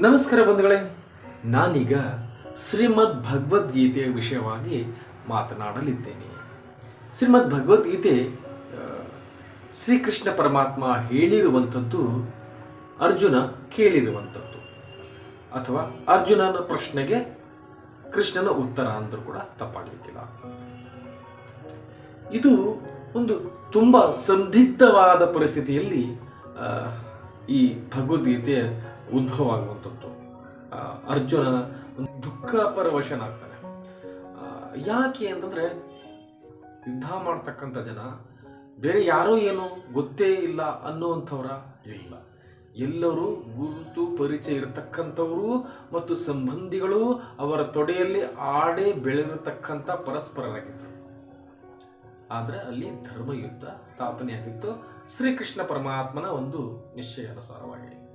ನಮಸ್ಕಾರ ಬಂಧುಗಳೇ, ನಾನೀಗ ಶ್ರೀಮದ್ ಭಗವದ್ಗೀತೆಯ ವಿಷಯವಾಗಿ ಮಾತನಾಡಲಿದ್ದೇನೆ. ಶ್ರೀಮದ್ ಭಗವದ್ಗೀತೆ ಶ್ರೀಕೃಷ್ಣ ಪರಮಾತ್ಮ ಹೇಳಿರುವಂಥದ್ದು, ಅರ್ಜುನ ಕೇಳಿರುವಂಥದ್ದು. ಅಥವಾ ಅರ್ಜುನನ ಪ್ರಶ್ನೆಗೆ ಕೃಷ್ಣನ ಉತ್ತರ ಅಂದರೂ ಕೂಡ ತಪ್ಪಾಗಲಿಕ್ಕಿಲ್ಲ. ಇದು ಒಂದು ತುಂಬ ಸಂದಿಗ್ಧವಾದ ಪರಿಸ್ಥಿತಿಯಲ್ಲಿ ಈ ಭಗವದ್ಗೀತೆ ಉದ್ಭವ ಆಗುವಂಥದ್ದು ಅರ್ಜುನ ದುಃಖ ಪರವಶನಾಗ್ತಾನೆ ಯಾಕೆ ಅಂತಂದ್ರೆ ಯುದ್ಧ ಮಾಡ್ತಕ್ಕಂಥ ಜನ ಬೇರೆ ಯಾರೋ ಏನು ಗೊತ್ತೇ ಇಲ್ಲ ಅನ್ನುವಂಥವ್ರ ಇಲ್ಲ. ಎಲ್ಲರೂ ಗುರುತು ಪರಿಚಯ ಇರತಕ್ಕಂಥವರು ಮತ್ತು ಸಂಬಂಧಿಗಳು ಅವರ ತೊಡೆಯಲ್ಲಿ ಆಡೇ ಬೆಳೆದಿರತಕ್ಕಂಥ ಪರಸ್ಪರರಾಗಿದ್ದರು ಆದರೆ ಅಲ್ಲಿ ಧರ್ಮಯುದ್ಧ ಸ್ಥಾಪನೆಯಾಗಿತ್ತು. ಶ್ರೀಕೃಷ್ಣ ಪರಮಾತ್ಮನ ಒಂದು ನಿಶ್ಚಯಾನುಸಾರವಾಗಿ ಆ,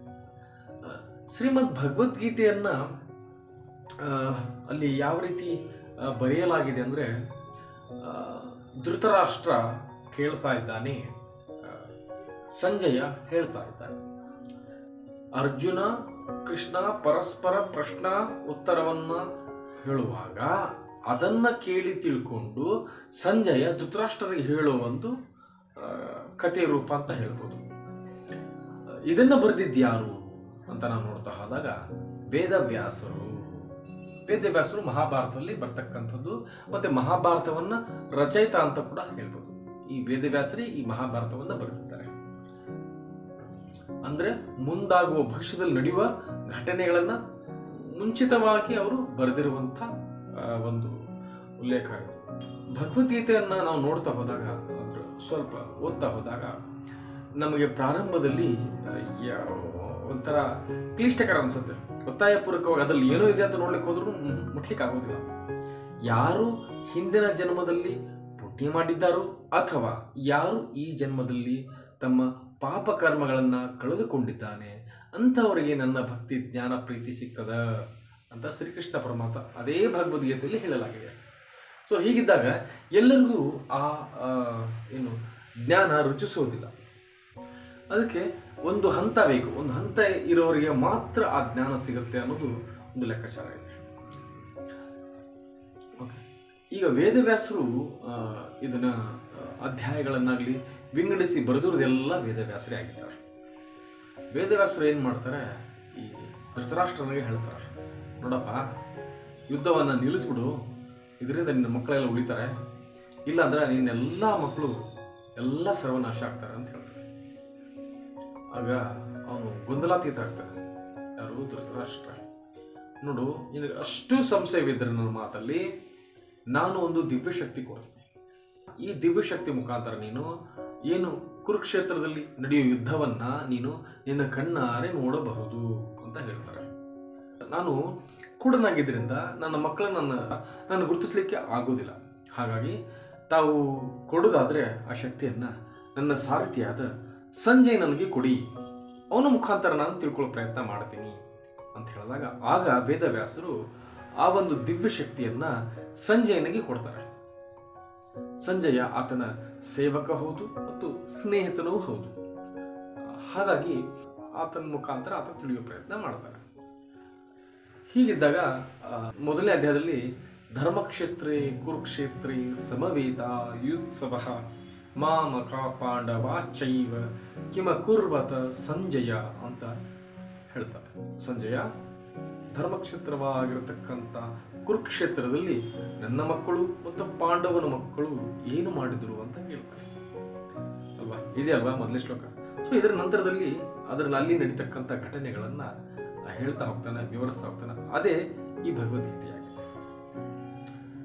ಶ್ರೀಮದ್ ಭಗವದ್ಗೀತೆಯನ್ನ ಅಲ್ಲಿ ಯಾವ ರೀತಿ ಬರೆಯಲಾಗಿದೆ ಅಂದರೆ ಧೃತರಾಷ್ಟ್ರ ಕೇಳ್ತಾ ಇದ್ದಾನೆ ಸಂಜಯ ಹೇಳ್ತಾ ಇದ್ದಾನೆ. ಅರ್ಜುನ, ಕೃಷ್ಣ, ಪರಸ್ಪರ ಪ್ರಶ್ನ, ಉತ್ತರವನ್ನ ಹೇಳುವಾಗ ಅದನ್ನ ಕೇಳಿ ತಿಳ್ಕೊಂಡು ಸಂಜಯ ಧೃತರಾಷ್ಟ್ರರಿಗೆ ಹೇಳುವ ಒಂದು ಕಥೆ ರೂಪ ಅಂತ ಹೇಳ್ಬೋದು. ಇದನ್ನ ಬರೆದಿದ್ಯಾರು ಅಂತ ನಾವು ನೋಡ್ತಾ ಹೋದಾಗ ವೇದವ್ಯಾಸರು. ವೇದವ್ಯಾಸರು ಮಹಾಭಾರತದಲ್ಲಿ ಬರ್ತಕ್ಕಂಥದ್ದು ಮತ್ತೆ ಮಹಾಭಾರತವನ್ನ ರಚಯಿತ ಅಂತ ಕೂಡ ಹೇಳ್ಬೋದು. ಈ ವೇದವ್ಯಾಸರೇ ಈ ಮಹಾಭಾರತವನ್ನ ಬರೆದಿದ್ದಾರೆ. ಅಂದ್ರೆ ಮುಂದಾಗುವ ಭವಿಷ್ಯದಲ್ಲಿ ನಡೆಯುವ ಘಟನೆಗಳನ್ನು ಮುಂಚಿತವಾಗಿ ಅವರು ಬರೆದಿರುವಂಥ ಒಂದು ಉಲ್ಲೇಖ ಭಗವದ್ಗೀತೆಯನ್ನು ನಾವು ನೋಡ್ತಾ ಹೋದಾಗ ಸ್ವಲ್ಪ ಓದ್ತಾ ಹೋದಾಗ ನಮಗೆ ಪ್ರಾರಂಭದಲ್ಲಿ ಯಾವ- ಒಂಥರ ಕ್ಲಿಷ್ಟಕರ ಅನ್ಸುತ್ತೆ. ಒತ್ತಾಯಪೂರ್ವಕವಾಗಿ ಅದರಲ್ಲಿ ಏನೋ ಇದೆ ಅಂತ ನೋಡ್ಲಿಕ್ಕೆ ಹೋದ್ರೂ ಮುಟ್ಲಿಕ್ಕೆ ಆಗೋದಿಲ್ಲ. ಯಾರು ಹಿಂದಿನ ಜನ್ಮದಲ್ಲಿ ಪುಣ್ಯ ಮಾಡಿದ್ದಾರೋ ಅಥವಾ ಯಾರು ಈ ಜನ್ಮದಲ್ಲಿ ತಮ್ಮ ಪಾಪ ಕರ್ಮಗಳನ್ನು ಕಳೆದುಕೊಂಡಿದ್ದಾನೆ ಅಂಥವರಿಗೆ ನನ್ನ ಭಕ್ತಿ, ಜ್ಞಾನ, ಪ್ರೀತಿ ಸಿಗ್ತದ ಅಂತ ಶ್ರೀಕೃಷ್ಣ ಪರಮಾತ್ಮ ಅದೇ ಭಗವದ್ಗೀತೆಯಲ್ಲಿ ಹೇಳಲಾಗಿದೆ. ಸೊ ಹೀಗಿದ್ದಾಗ ಎಲ್ಲರಿಗೂ ಆ, ಏನು ಜ್ಞಾನ ರುಚಿಸೋದಿಲ್ಲ. ಅದಕ್ಕೆ ಒಂದು ಹಂತ ಬೇಕು. ಒಂದು ಹಂತ ಇರೋರಿಗೆ ಮಾತ್ರ ಆ ಜ್ಞಾನ ಸಿಗುತ್ತೆ ಅನ್ನೋದು ಒಂದು ಲೆಕ್ಕಾಚಾರ ಇದೆ. ಓಕೆ ಈಗ ವೇದವ್ಯಾಸರು ಇದನ್ನ ಅಧ್ಯಾಯಗಳನ್ನಾಗ್ಲಿ ವಿಂಗಡಿಸಿ ಬರೆದಿರೋದೆಲ್ಲ ವೇದವ್ಯಾಸರೇ ಆಗಿದ್ದಾರೆ. ವೇದವ್ಯಾಸರು ಏನು ಮಾಡ್ತಾರೆ? ಈ ಧೃತರಾಷ್ಟ್ರನಿಗೆ ಹೇಳ್ತಾರೆ, ನೋಡಪ್ಪ, ಯುದ್ಧವನ್ನು ನಿಲ್ಲಿಸ್ಬಿಡು. ಇದರಿಂದ ನಿನ್ನ ಮಕ್ಕಳೆಲ್ಲ ಉಳಿತಾರೆ. ಇಲ್ಲಾಂದ್ರೆ ನಿನ್ನೆಲ್ಲ ಮಕ್ಕಳು ಎಲ್ಲ ಸರ್ವನಾಶ ಆಗ್ತಾರೆ ಅಂತ ಹೇಳ್ತಾರೆ. ಆಗ ಅವನು ಗೊಂದಲಾತೀತ ಆಗ್ತಾನೆ. ಯಾರು ಧೃತರಾಷ್ಟ್ರ ನೋಡು, ನಿನಗೆ ಅಷ್ಟು ಸಂಶಯವಿದ್ದರೆ ನನ್ನ ಮಾತಲ್ಲಿ ನಾನು ಒಂದು ದಿವ್ಯಶಕ್ತಿ ಕೊಡ್ತೀನಿ ಈ ದಿವ್ಯಶಕ್ತಿ ಮುಖಾಂತರ ನೀನು ಏನು ಕುರುಕ್ಷೇತ್ರದಲ್ಲಿ ನಡೆಯುವ ಯುದ್ಧವನ್ನು ನೀನು ನಿನ್ನ ಕಣ್ಣಾರೆ ನೋಡಬಹುದು ಅಂತ ಹೇಳ್ತಾರೆ. ನಾನು ಕುಡನಾಗಿದ್ದರಿಂದ ನನ್ನ ಮಕ್ಕಳನ್ನ ನಾನು ಗುರುತಿಸಲಿಕ್ಕೆ ಆಗೋದಿಲ್ಲ ಹಾಗಾಗಿ ತಾವು ಕೊಡೋದಾದರೆ ಆ ಶಕ್ತಿಯನ್ನು ನನ್ನ ಸಾರಥಿಯಾದ ಸಂಜಯ್ ನನಗೆ ಕೊಡಿ. ಅವನ ಮುಖಾಂತರ ನಾನು ತಿಳ್ಕೊಳ್ಳೋ ಪ್ರಯತ್ನ ಮಾಡ್ತೀನಿ ಅಂತ ಹೇಳಿದಾಗ ಆಗ ವೇದವ್ಯಾಸರು ಆ ಒಂದು ದಿವ್ಯ ಶಕ್ತಿಯನ್ನ ಸಂಜಯನಿಗೆ ಕೊಡ್ತಾರೆ. ಸಂಜಯ ಆತನ ಸೇವಕ ಹೌದು ಮತ್ತು ಸ್ನೇಹಿತನೂ ಹೌದು. ಹಾಗಾಗಿ ಆತನ ಮುಖಾಂತರ ಆತ ತಿಳಿಯೋ ಪ್ರಯತ್ನ ಮಾಡ್ತಾರೆ. ಹೀಗಿದ್ದಾಗ ಮೊದಲನೇ ಅಧ್ಯಾಯದಲ್ಲಿ ಧರ್ಮಕ್ಷೇತ್ರೇ, ಕುರುಕ್ಷೇತ್ರೇ ಸಮವೇತ, ಯುತ್ಸವ ಮಾಮಕ ಪಾಂಡವ ಚೈವ ಕಿಮ ಕುರ್ವತ ಸಂಜಯ ಅಂತ ಹೇಳ್ತಾರೆ. ಸಂಜಯ ಧರ್ಮಕ್ಷೇತ್ರವಾಗಿರತಕ್ಕಂಥ ಕುರುಕ್ಷೇತ್ರದಲ್ಲಿ ನನ್ನ ಮಕ್ಕಳು ಮತ್ತು ಪಾಂಡವನ ಮಕ್ಕಳು ಏನು ಮಾಡಿದರು ಅಂತ ಹೇಳ್ತಾರೆ. ಅಲ್ವಾ? ಇದೆ ಅಲ್ವಾ ಮೊದಲೇ ಶ್ಲೋಕ? ಸೊ ಇದರ ನಂತರದಲ್ಲಿ ಅದರಲ್ಲಿ ಅಲ್ಲಿ ನಡೀತಕ್ಕಂಥ ಘಟನೆಗಳನ್ನು ಹೇಳ್ತಾ ಹೋಗ್ತಾನೆ, ವಿವರಿಸ್ತಾ ಹೋಗ್ತಾನೆ. ಅದೇ ಈ ಭಗವದ್ಗೀತೆಯಾಗಿದೆ